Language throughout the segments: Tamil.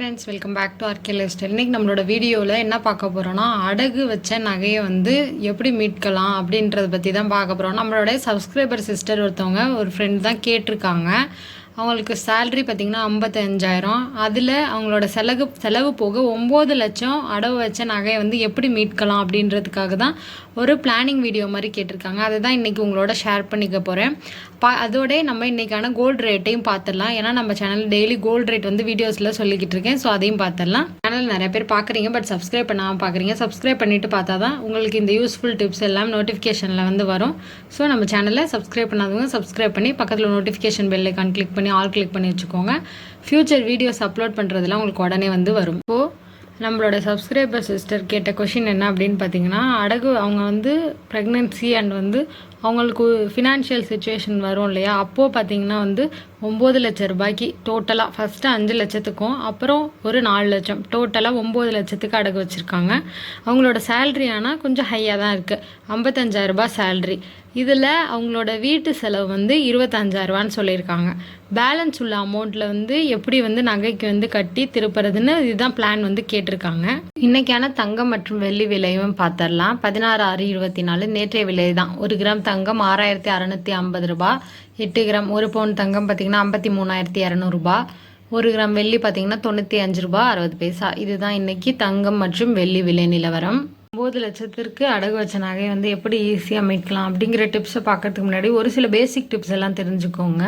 Friends welcome back to RK lifestyle இன்றைக்கி நம்மளோட வீடியோவில் என்ன பார்க்க போகிறோன்னா அடகு வச்ச நகையை வந்து எப்படி மீட்கலாம் அப்படின்றத பற்றி தான் பார்க்க போகிறோம் நம்மளோட சப்ஸ்கிரைபர் சிஸ்டர் ஒருத்தவங்க ஒரு ஃப்ரெண்ட் தான் கேட்டிருக்காங்க. அவங்களுக்கு சேல்ரி பார்த்திங்கன்னா ஐம்பத்தஞ்சாயிரம். அதில் அவங்களோட செலவு செலவு போக ஒம்பது லட்சம் அடவு வச்ச நகையை வந்து எப்படி மீட்கலாம் அப்படின்றதுக்காக தான் ஒரு பிளானிங் வீடியோ மாதிரி கேட்டிருக்காங்க. அதை தான் இன்றைக்கி உங்களோட ஷேர் பண்ணிக்க போகிறேன் பா அதோட நம்ம இன்றைக்கான கோல்டு ரேட்டையும் பார்த்துடலாம் ஏன்னா நம்ம சேனல் டெய்லி கோல்டு ரேட் வந்து வீடியோஸில் சொல்லிக்கிட்டு இருக்கேன். ஸோ அதையும் பார்த்துடலாம் சேனல் நிறைய பேர் பார்க்குறீங்க பட் சப்ஸ்கிரைப் பண்ணாமல் பார்க்குறீங்க சப்ஸ்கிரைப் பண்ணிவிட்டு பார்த்தா தான் உங்களுக்கு இந்த யூஸ்ஃபுல் டிப்ஸ் எல்லாம் நோட்டிஃபிகேஷனில் வந்து வரும். ஸோ நம்ம சேனலை சப்ஸ்கிரைப் பண்ணாதவங்க சப்ஸ்கிரைப் பண்ணி பக்கத்தில் நோட்டிஃபிகேஷன் பெல் ஐக்கான் கிளிக் பண்ணி ஆல் கிளிக் பண்ணி வச்சுக்கோங்க. ஃப்யூச்சர் வீடியோஸ் அப்லோட் பண்ணுறதுலாம் உங்களுக்கு உடனே வந்து வரும். இப்போது நம்மளோட சப்ஸ்கிரைபர் சிஸ்டர் கேட்ட கொஷின் என்ன அப்படின்னு பார்த்தீங்கன்னா அடகு அவங்க வந்து ப்ரெக்னென்சி அண்ட் வந்து அவங்களுக்கு ஃபினான்ஷியல் சுச்சுவேஷன் வரும் இல்லையா? அப்போது பார்த்தீங்கன்னா வந்து ஒம்பது லட்ச ரூபாய்க்கு டோட்டலாக ஃபஸ்ட்டு அஞ்சு லட்சத்துக்கும் அப்புறம் ஒரு நாலு லட்சம். டோட்டலாக ஒம்பது லட்சத்துக்கு அடகு வச்சுருக்காங்க. அவங்களோட சேல்ரி ஆனால் கொஞ்சம் ஹையாக தான் இருக்குது ஐம்பத்தஞ்சாயிரரூபா சேல்ரி இதில் அவங்களோட வீட்டு செலவு வந்து இருபத்தஞ்சாயிரரூபான்னு சொல்லியிருக்காங்க. பேலன்ஸ் உள்ள அமௌண்ட்டில் வந்து எப்படி வந்து நகைக்கு வந்து கட்டி திருப்புறதுன்னு இதுதான் பிளான் வந்து கேட்டிருக்காங்க. இன்றைக்கான தங்கம் மற்றும் வெள்ளி விலையும் பார்த்துடலாம் பதினாறு ஆறு இருபத்தி நாலு நேற்றைய விலை தான் ஒரு கிராம் தங்கம் ஆறாயிரத்தி அறநூற்றி ஐம்பது ரூபா. எட்டு கிராம் ஒரு பவுன் தங்கம் பார்த்திங்கன்னா ஐம்பத்தி மூணாயிரத்தி இரநூறுபா ஒரு கிராம் வெள்ளி பார்த்தீங்கன்னா தொண்ணூற்றி அஞ்சு ரூபா அறுபது பைசா. இதுதான் இன்றைக்கி தங்கம் மற்றும் வெள்ளி விலை நிலவரம். ஒம்பது லட்சத்திற்கு அடகு வச்ச நகையை வந்து எப்படி ஈஸியாக மீட்கலாம் அப்படிங்கிற டிப்ஸை பார்க்கறதுக்கு முன்னாடி ஒரு சில பேசிக் டிப்ஸ் எல்லாம் தெரிஞ்சுக்கோங்க.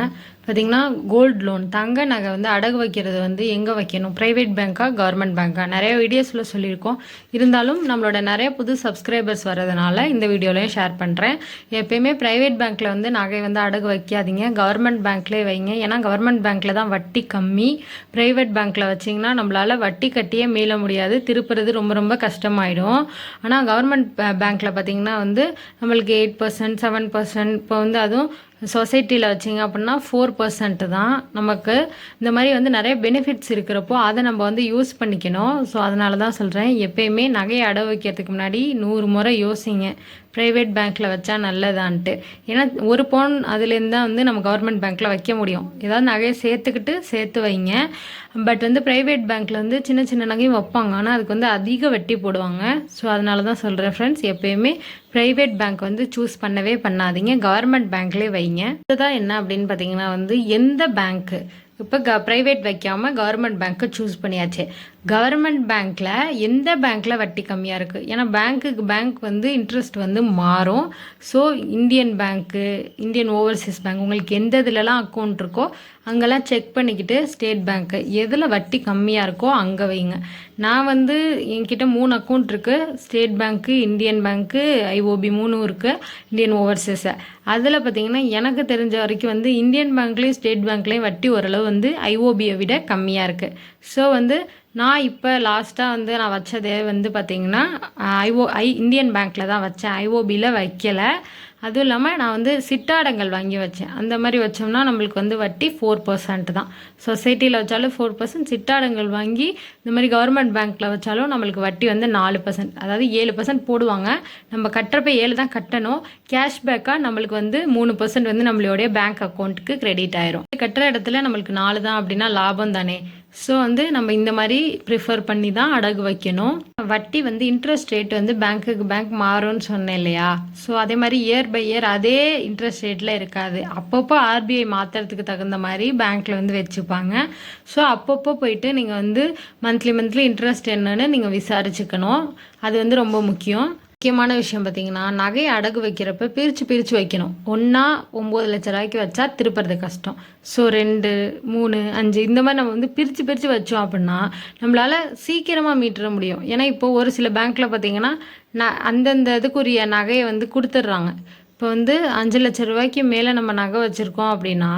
பார்த்தீங்கன்னா கோல்டு லோன் தங்க நகை வந்து அடகு வைக்கிறது வந்து எங்கே வைக்கணும்? ப்ரைவேட் பேங்க்கா கவர்மெண்ட் பேங்க்கா நிறைய வீடியோஸில் சொல்லியிருக்கோம். இருந்தாலும் நம்மளோட நிறைய புது சப்ஸ்கிரைபர்ஸ் வரதுனால இந்த வீடியோலையும் ஷேர் பண்ணுறேன் எப்பயுமே ப்ரைவேட் பேங்க்கில் வந்து நகை வந்து அடகு வைக்காதீங்க. கவர்மெண்ட் பேங்க்லேயே வைங்க. ஏன்னா கவர்மெண்ட் பேங்க்கில் தான் வட்டி கம்மி. ப்ரைவேட் பேங்க்கில் வச்சிங்கன்னா நம்மளால் வட்டி கட்டியே மீள முடியாது. திருப்புறது ரொம்ப ரொம்ப கஷ்டமாயிடும். ஆனால் கவர்மெண்ட் பேங்க்கில் பார்த்தீங்கன்னா வந்து நம்மளுக்கு எயிட் பர்சன்ட் செவன் பர்சன்ட் இப்போ வந்து அதுவும் சொசைட்டியில் வச்சிங்க அப்படின்னா ஃபோர் பர்சன்ட் தான் நமக்கு. இந்த மாதிரி வந்து நிறைய பெனிஃபிட்ஸ் இருக்கிறப்போ அதை நம்ம வந்து யூஸ் பண்ணிக்கணும். ஸோ அதனால தான் சொல்கிறேன் எப்பயுமே நகையை அடவு வைக்கிறதுக்கு முன்னாடி நூறு முறை யோசிங்க. ப்ரைவேட் பேங்க்கில் வச்சா நல்லதான்ட்டு. ஏன்னா ஒரு பவுன் அதுலேருந்து தான் வந்து நம்ம கவர்மெண்ட் பேங்க்கில் வைக்க முடியும். ஏதாவது நகையை சேர்த்துக்கிட்டு சேர்த்து வைங்க. பட் வந்து ப்ரைவேட் பேங்க்கில் வந்து சின்ன சின்ன நகையும் வைப்பாங்க. ஆனால் அதுக்கு வந்து அதிக வட்டி போடுவாங்க. ஸோ அதனால தான் சொல்கிறேன் ஃப்ரெண்ட்ஸ் எப்பயுமே ப்ரைவேட் பேங்க் வந்து சூஸ் பண்ணவே பண்ணாதீங்க. கவர்மெண்ட் பேங்க்லேயே வைங்க. இதுதான் என்ன அப்படின்னு பார்த்தீங்கன்னா வந்து எந்த பேங்க்கு இப்போ க ப்ரைவேட் வைக்காமல் கவர்மெண்ட் பேங்க்கை சூஸ் பண்ணியாச்சு. கவர்மெண்ட் பேங்க்கில் எந்த பேங்க்கில் வட்டி கம்மியாக இருக்குது ஏன்னா பேங்க்குக்கு பேங்க் வந்து இன்ட்ரெஸ்ட் வந்து மாறும். So Indian bank Indian overseas bank உங்களுக்கு எந்த இதுலலாம் அக்கௌண்ட் இருக்கோ அங்கெல்லாம் செக் பண்ணிக்கிட்டு ஸ்டேட் பேங்க்கு எதில் வட்டி கம்மியாக இருக்கோ அங்கே வைங்க. நான் வந்து என்கிட்ட மூணு அக்கௌண்ட் இருக்குது state bank Indian bank IOB மூணும் இருக்குது இந்தியன் ஓவர்சீஸை அதில் பார்த்தீங்கன்னா எனக்கு தெரிஞ்ச வரைக்கும் வந்து இந்தியன் பேங்க்லேயும் ஸ்டேட் பேங்க்லேயும் வட்டி ஓரளவு வந்து ஐஓபியை விட கம்மியாக இருக்குது ஸோ வந்து நான் இப்போ லாஸ்ட்டாக வந்து நான் வச்சதே வந்து பார்த்திங்கன்னா ஐஓ ஐ இந்தியன் பேங்க்கில் தான் வச்சேன். ஐஓபியில் வைக்கலை. அதுவும் இல்லாமல் நான் வந்து சிட்டாடங்கள் வாங்கி வச்சேன். அந்த மாதிரி வச்சோம்னா நம்மளுக்கு வந்து வட்டி ஃபோர் பர்சன்ட் தான். சொசைட்டியில் வச்சாலும் ஃபோர் பர்சன்ட் சிட்டாடங்கள் வாங்கி இந்த மாதிரி கவர்மெண்ட் பேங்க்கில் வச்சாலும் நம்மளுக்கு வட்டி வந்து நாலு பர்சன்ட் அதாவது ஏழு பர்சன்ட் போடுவாங்க. நம்ம கட்டுறப்ப ஏழு தான் கட்டணும். கேஷ்பேக்காக நம்மளுக்கு வந்து மூணு பர்சன்ட் வந்து நம்மளுடைய பேங்க் அக்கௌண்ட்டுக்கு கிரெடிட் ஆயிரும். கட்டுற இடத்துல நம்மளுக்கு நாலு தான் அப்படின்னா லாபம் தானே. ஸோ வந்து நம்ம இந்த மாதிரி ப்ரிஃபர் பண்ணி தான் அடகு வைக்கணும். வட்டி வந்து இன்ட்ரெஸ்ட் ரேட் வந்து பேங்க்குக்கு பேங்க் மாறும்னு சொன்னேன் இல்லையா? ஸோ அதே மாதிரி இயர் பை இயர் அதே இன்ட்ரெஸ்ட் ரேட்டில் இருக்காது. அப்பப்போ ஆர்பிஐ மாற்றுறதுக்கு தகுந்த மாதிரி பேங்க்கில் வந்து வச்சுப்பாங்க. ஸோ அப்பப்போ போயிட்டு நீங்கள் வந்து மந்த்லி மந்த்லி இன்ட்ரெஸ்ட் என்னன்னு நீங்கள் விசாரிச்சுக்கணும். அது வந்து ரொம்ப முக்கியம். முக்கியமான விஷயம் பார்த்தீங்கன்னா நகையை அடகு வைக்கிறப்ப பிரித்து பிரித்து வைக்கணும். ஒன்றா ஒம்பது லட்ச ரூபாய்க்கு வச்சா திருப்புறது கஷ்டம். ஸோ ரெண்டு மூணு அஞ்சு இந்த மாதிரி நம்ம வந்து பிரித்து பிரித்து வச்சோம் அப்படின்னா நம்மளால் சீக்கிரமாக மீட்டுற முடியும். ஏன்னா இப்போ ஒரு சில பேங்க்கில் பார்த்தீங்கன்னா ந அந்தந்த இதுக்குரிய நகையை வந்து கொடுத்துட்றாங்க. இப்போ வந்து அஞ்சு லட்ச ரூபாய்க்கு மேலே நம்ம நகை வச்சுருக்கோம் அப்படின்னா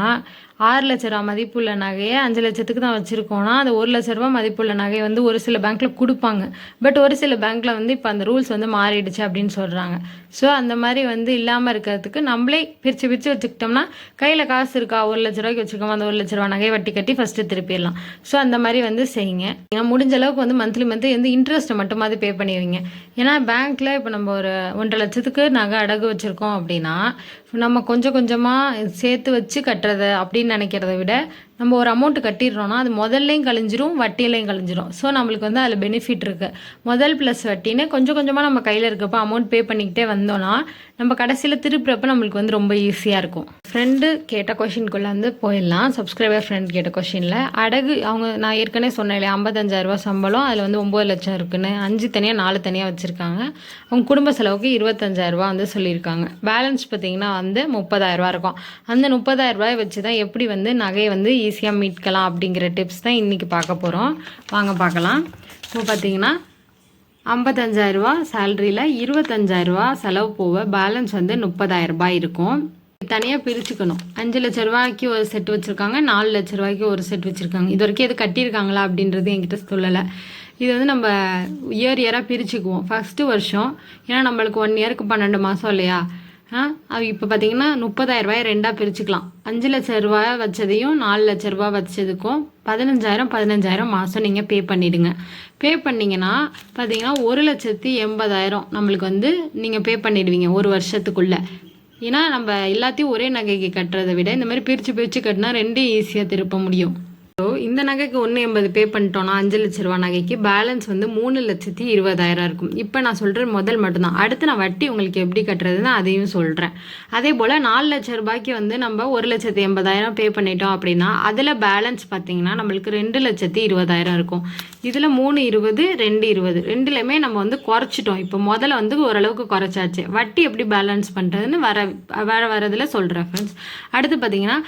ஆறு லட்ச ரூபா மதிப்புள்ள நகையை அஞ்சு லட்சத்துக்கு தான் வச்சுருக்கோன்னா அந்த ஒரு லட்ச ரூபா மதிப்புள்ள நகையை வந்து ஒரு சில பேங்க்கில் கொடுப்பாங்க. பட் ஒரு சில பேங்க்கில் வந்து இப்போ அந்த ரூல்ஸ் வந்து மாறிடுச்சு அப்படின்னு சொல்கிறாங்க ஸோ அந்த மாதிரி வந்து இல்லாமல் இருக்கிறதுக்கு நம்மளே பிரித்து பிரித்து வச்சுக்கிட்டோம்னா கையில் காசு இருக்கா? ஒரு லட்ச ரூபாய்க்கு வச்சுருக்கோம் அந்த ஒரு லட்ச ரூபா நகையை வட்டி கட்டி ஃபஸ்ட்டு திருப்பிடலாம். ஸோ அந்த மாதிரி வந்து செய்யுங்க. ஏன்னா முடிஞ்ச அளவுக்கு வந்து மந்த்லி மந்த்லி வந்து இன்ட்ரெஸ்ட்டை மட்டுமாவது பே பண்ணிடுவீங்க ஏன்னா பேங்க்கில் இப்போ நம்ம ஒரு ஒன்றரை லட்சத்துக்கு நகை அடகு வச்சுருக்கோம் அப்படின்னா நம்ம கொஞ்சம் கொஞ்சமாக சேர்த்து வச்சு கட்டுறது அப்படின்னு நினைக்கிறத விட நம்ம ஒரு அமௌண்ட் கட்டிடுறோம்னா அது முதல்லையும் கழிஞ்சிரும் வட்டியிலையும் கழிஞ்சிரும். ஸோ நம்மளுக்கு வந்து அதில் பெனிஃபிட் இருக்குது முதல் ப்ளஸ் வட்டின்னு கொஞ்சம் கொஞ்சமாக நம்ம கையில் இருக்கப்போ அமௌண்ட் பே பண்ணிக்கிட்டே வந்தோம்னா நம்ம கடைசியில் திருப்புறப்ப நம்மளுக்கு வந்து ரொம்ப ஈஸியாக இருக்கும். ஃப்ரெண்டு கேட்ட கொஷினுக்குள்ளே வந்து போயிடலாம். சப்ஸ்கிரைபர் ஃப்ரெண்ட் கேட்ட கொஷினில் அடகு அவங்க நான் ஏற்கனவே சொன்னேன் இல்லையா ஐம்பத்தஞ்சாயிரரூபா சம்பளம் அதில் வந்து ஒம்பது லட்சம் இருக்குன்னு. அஞ்சு தனியாக நாலு தனியாக வச்சுருக்காங்க. அவங்க குடும்ப செலவுக்கு இருபத்தஞ்சாயிரரூபா வந்து சொல்லியிருக்காங்க. பேலன்ஸ் பார்த்தீங்கன்னா வந்து முப்பதாயிரரூபா இருக்கும். அந்த முப்பதாயிரரூபாய் வச்சு தான் எப்படி வந்து நகையை வந்து ஈஸியாக மீட்கலாம் அப்படிங்கிற டிப்ஸ் தான் இன்றைக்கி பார்க்க போகிறோம் வாங்க பார்க்கலாம். இப்போ பார்த்தீங்கன்னா ஐம்பத்தஞ்சாயிரரூபா சேலரியில் இருபத்தஞ்சாயிரரூபா செலவு போக பேலன்ஸ் வந்து முப்பதாயிரரூபா இருக்கும். தனியாக பிரிச்சுக்கணும். அஞ்சு லட்ச ரூபாய்க்கு ஒரு செட் வச்சுருக்காங்க நாலு லட்ச ரூபாய்க்கு ஒரு செட் வச்சுருக்காங்க. இது வரைக்கும் எது கட்டியிருக்காங்களா அப்படின்றது என்கிட்ட சொல்லலை. இது வந்து நம்ம இயர் இயராக பிரிச்சுக்குவோம். ஃபஸ்ட்டு வருஷம். ஏன்னா நம்மளுக்கு ஒன் இயருக்கு பன்னெண்டு மாதம் இல்லையா? இப்போ பார்த்தீங்கன்னா முப்பதாயிரம் ரூபாய் ரெண்டாக பிரிச்சுக்கலாம். அஞ்சு லட்ச ரூபாய் வச்சதையும் நாலு லட்ச ரூபாய் வச்சதுக்கும் பதினஞ்சாயிரம் பதினஞ்சாயிரம் மாதம் நீங்கள் பே பண்ணிவிடுங்க பே பண்ணிங்கன்னா பார்த்தீங்கன்னா ஒரு லட்சத்தி எண்பதாயிரம் நம்மளுக்கு வந்து நீங்கள் பே பண்ணிடுவீங்க ஒரு வருஷத்துக்குள்ளே. ஏன்னா நம்ம எல்லாத்தையும் ஒரே நகைக்கு கட்டுறதை விட இந்த மாதிரி பிரித்து பிரித்து கட்டினா ரெண்டும் ஈஸியாக திருப்ப முடியும். ஸோ இந்த நகைக்கு ஒன்று எண்பது பே பண்ணிட்டோம்னா அஞ்சு லட்ச ரூபா நகைக்கு பேலன்ஸ் வந்து மூணு லட்சத்தி இருபதாயிரம் இருக்கும். இப்போ நான் சொல்கிற முதல் மட்டும்தான். அடுத்து நான் வட்டி உங்களுக்கு எப்படி கட்டுறதுன்னு அதையும் சொல்கிறேன் அதே போல் நாலு லட்ச ரூபாய்க்கு வந்து நம்ம ஒரு லட்சத்தி எண்பதாயிரம் பே பண்ணிட்டோம் அப்படின்னா அதில் பேலன்ஸ் பார்த்தீங்கன்னா நம்மளுக்கு ரெண்டு லட்சத்தி இருபதாயிரம் இருக்கும். இதில் மூணு இருபது ரெண்டு இருபது ரெண்டுலையுமே நம்ம வந்து குறைச்சிட்டோம். இப்போ முதல்ல வந்து ஓரளவுக்கு குறைச்சாச்சு. வட்டி எப்படி பேலன்ஸ் பண்ணுறதுன்னு வர வர வரதில் சொல்கிறேன் ஃப்ரெண்ட்ஸ் அடுத்து பார்த்தீங்கன்னா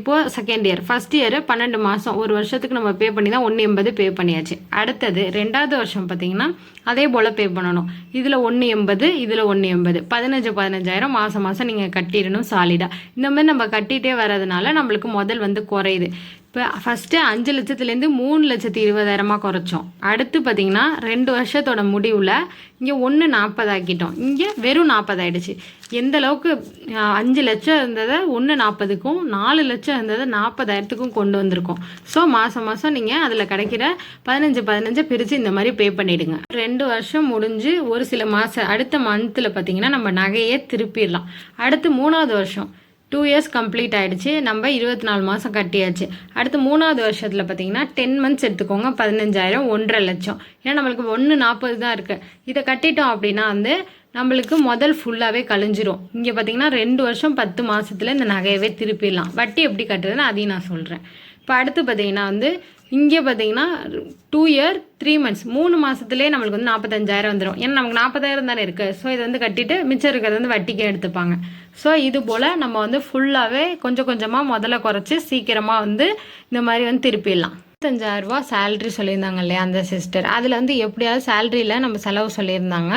இப்போது செகண்ட் இயர் ஃபஸ்ட் இயர் பன்னெண்டு மாதம் ஒரு வருஷத்துக்கு நம்ம பே பண்ணி தான் ஒன்று எண்பது பே பண்ணியாச்சு. அடுத்தது ரெண்டாவது வருஷம் பார்த்தீங்கன்னா அதே போல் பே பண்ணணும். இதில் ஒன்று எண்பது இதில் ஒன்று எண்பது. பதினஞ்சு பதினஞ்சாயிரம் மாதம் மாதம் நீங்கள் கட்டிடணும் சாலிடாக இந்த மாதிரி நம்ம கட்டிகிட்டே வர்றதுனால நம்மளுக்கு முதல் வந்து குறையுது. இப்போ ஃபஸ்ட்டு அஞ்சு லட்சத்துலேருந்து மூணு லட்சத்து இருபதாயிரமாக குறைச்சோம். அடுத்து பார்த்திங்கன்னா ரெண்டு வருஷத்தோட முடிவில் இங்கே ஒன்று நாற்பதாக்கிட்டோம் இங்கே வெறும் நாற்பதாயிடுச்சு எந்த அளவுக்கு அஞ்சு லட்சம் இருந்ததை ஒன்று நாற்பதுக்கும் நாலு லட்சம் இருந்ததை நாற்பதாயிரத்துக்கும் கொண்டு வந்திருக்கோம். ஸோ மாதம் மாதம் நீங்கள் அதில் கிடைக்கிற பதினஞ்சு பதினஞ்சு பிரித்து இந்த மாதிரி பே பண்ணிவிடுங்க ரெண்டு ரெண்டு வருஷம் முடிஞ்சு ஒரு சில மாதம் அடுத்த மந்த்தில் பார்த்திங்கன்னா நம்ம நகையே திருப்பிடலாம். அடுத்து மூணாவது வருஷம் டூ இயர்ஸ் கம்ப்ளீட் ஆகிடுச்சு நம்ம இருபத்தி நாலு மாதம் கட்டியாச்சு. அடுத்து மூணாவது வருஷத்தில் பார்த்தீங்கன்னா டென் மந்த்ஸ் எடுத்துக்கோங்க பதினஞ்சாயிரம் ஒன்றரை லட்சம். ஏன்னா நம்மளுக்கு ஒன்று நாற்பது தான் இருக்குது இதை கட்டிட்டோம் அப்படின்னா வந்து நம்மளுக்கு முதல் ஃபுல்லாகவே கழிஞ்சிரும். இங்கே பார்த்தீங்கன்னா ரெண்டு வருஷம் பத்து மாதத்தில் இந்த நகையவே திருப்பிடலாம். வட்டி எப்படி கட்டுறதுன்னு அதையும் நான் சொல்கிறேன் இப்போ அடுத்து பார்த்தீங்கன்னா வந்து இங்கே பார்த்தீங்கன்னா டூ இயர் த்ரீ மந்த்ஸ் மூணு மாதத்துலேயே நம்மளுக்கு வந்து நாற்பத்தஞ்சாயிரம் வந்துடும் ஏன்னா நமக்கு நாற்பதாயிரம் தானே இருக்குது ஸோ இதை வந்து கட்டிட்டு மிச்சம் இருக்கிறது வந்து வட்டிக்கே எடுத்துப்பாங்க. ஸோ இது போல் நம்ம வந்து ஃபுல்லாகவே கொஞ்சம் கொஞ்சமாக முதல்ல குறைச்சி சீக்கிரமாக வந்து இந்த மாதிரி வந்து திருப்பிடலாம். இருபத்தஞ்சாயிரரூபா சேல்ரி சொல்லியிருந்தாங்க இல்லையா அந்த சிஸ்டர் அதில் வந்து எப்படியாவது சேல்ரியில் நம்ம செலவு சொல்லியிருந்தாங்க.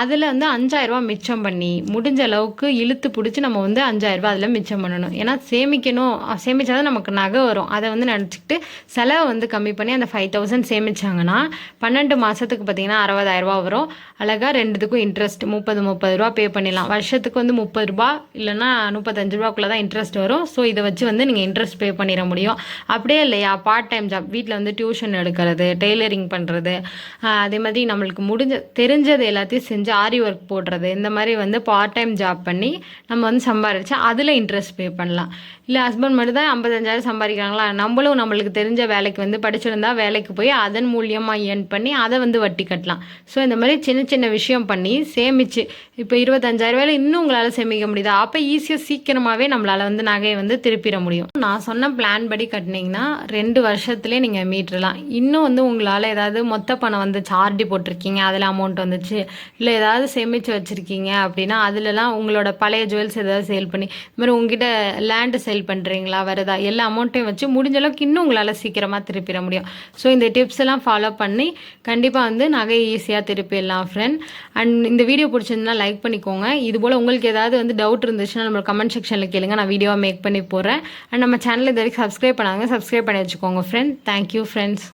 அதில் வந்து அஞ்சாயிரரூபா மிச்சம் பண்ணி முடிஞ்ச அளவுக்கு இழுத்து பிடிச்சி நம்ம வந்து அஞ்சாயிரரூபா அதில் மிச்சம் பண்ணணும். ஏன்னா சேமிக்கணும் சேமித்தா தான் நமக்கு நகை வரும். அதை வந்து நினச்சிக்கிட்டு செலவை வந்து கம்மி பண்ணி அந்த ஃபைவ் தௌசண்ட் சேமிச்சாங்கன்னா பன்னெண்டு மாதத்துக்கு பார்த்தீங்கன்னா அறுபதாயிரரூபா வரும். அழகாக ரெண்டுத்துக்கும் இன்ட்ரெஸ்ட் முப்பது முப்பது ரூபா பே பண்ணிடலாம். வருஷத்துக்கு வந்து முப்பது ரூபா இல்லைன்னா முப்பத்தஞ்சு ரூபாக்குள்ளே தான் இன்ட்ரெஸ்ட் வரும். ஸோ இதை வச்சு வந்து நீங்கள் இன்ட்ரெஸ்ட் பே பண்ணிட முடியும். அப்படியே இல்லையா பார்ட் டைம் ஜாப் வீட்டில் வந்து டியூஷன் எடுக்கிறது டெய்லரிங் பண்ணுறது அதே மாதிரி நம்மளுக்கு முடிஞ்ச தெரிஞ்சது எல்லாத்தையும் செஞ்சு ஆரி ஒர்க் போடுறது இந்த மாதிரி வந்து பார்ட் டைம் ஜாப் பண்ணி நம்ம வந்து சம்பாதிச்சு அதில் இன்ட்ரெஸ்ட் பே பண்ணலாம். இல்லை ஹஸ்பண்ட் மட்டும் தான் ஐம்பத்தஞ்சாயிரம் சம்பாதிக்கிறாங்களா? நம்மளும் நம்மளுக்கு தெரிஞ்ச வேலைக்கு வந்து படிச்சிருந்தா வேலைக்கு போய் அதன் மூலியமாக ஏர்ன் பண்ணி அதை வந்து வட்டி கட்டலாம். ஸோ இந்த மாதிரி சின்ன சின்ன விஷயம் பண்ணி சேமிச்சு இப்போ இருபத்தஞ்சாயிரம் வேலை இன்னும் உங்களால் சேமிக்க முடியுது? அப்போ ஈஸியாக சீக்கிரமாகவே நம்மளால் வந்து நகையை வந்து திருப்பிட முடியும். நான் சொன்ன பிளான் படி கட்டினீங்கன்னா ரெண்டு வருஷம் வருஷத்துலேயே நீங்கள் மீட்டுடலாம் இன்னும் வந்து உங்களால் ஏதாவது மொத்த பணம் வந்து சார்டி போட்டிருக்கீங்க அதில் அமௌண்ட் வந்துச்சு இல்லை ஏதாவது சேமித்து வச்சுருக்கீங்க அப்படின்னா அதிலலாம் உங்களோட பழைய ஜுவல்ஸ் ஏதாவது சேல் பண்ணி இதுமாதிரி உங்ககிட்ட லேண்டு சேல் பண்ணுறீங்களா வருதா எல்லா அமௌண்ட்டையும் வச்சு முடிஞ்ச அளவுக்கு இன்னும் உங்களால் சீக்கிரமாக திருப்பிட முடியும். ஸோ இந்த டிப்ஸ் எல்லாம் ஃபாலோ பண்ணி கண்டிப்பாக வந்து நகை ஈஸியாக திருப்பிடலாம் ஃப்ரெண்ட் அண்ட் இந்த வீடியோ பிடிச்சிருந்தா லைக் பண்ணிக்கோங்க. இது போல் உங்களுக்கு ஏதாவது வந்து டவுட் இருந்துச்சுன்னா நம்ம கமெண்ட் செக்ஷனில் கேளுங்க. நான் வீடியோவை மேக் பண்ணி போடுறேன். அண்ட் நம்ம சேனல் இது வரைக்கும் சப்ஸ்கிரைப் பண்ணாங்க சப்ஸ்கிரைப் பண்ணி வச்சுக்கோங்க ஃப்ரெண்ட் தேங்க்யூ ஃப்ரெண்ட்ஸ்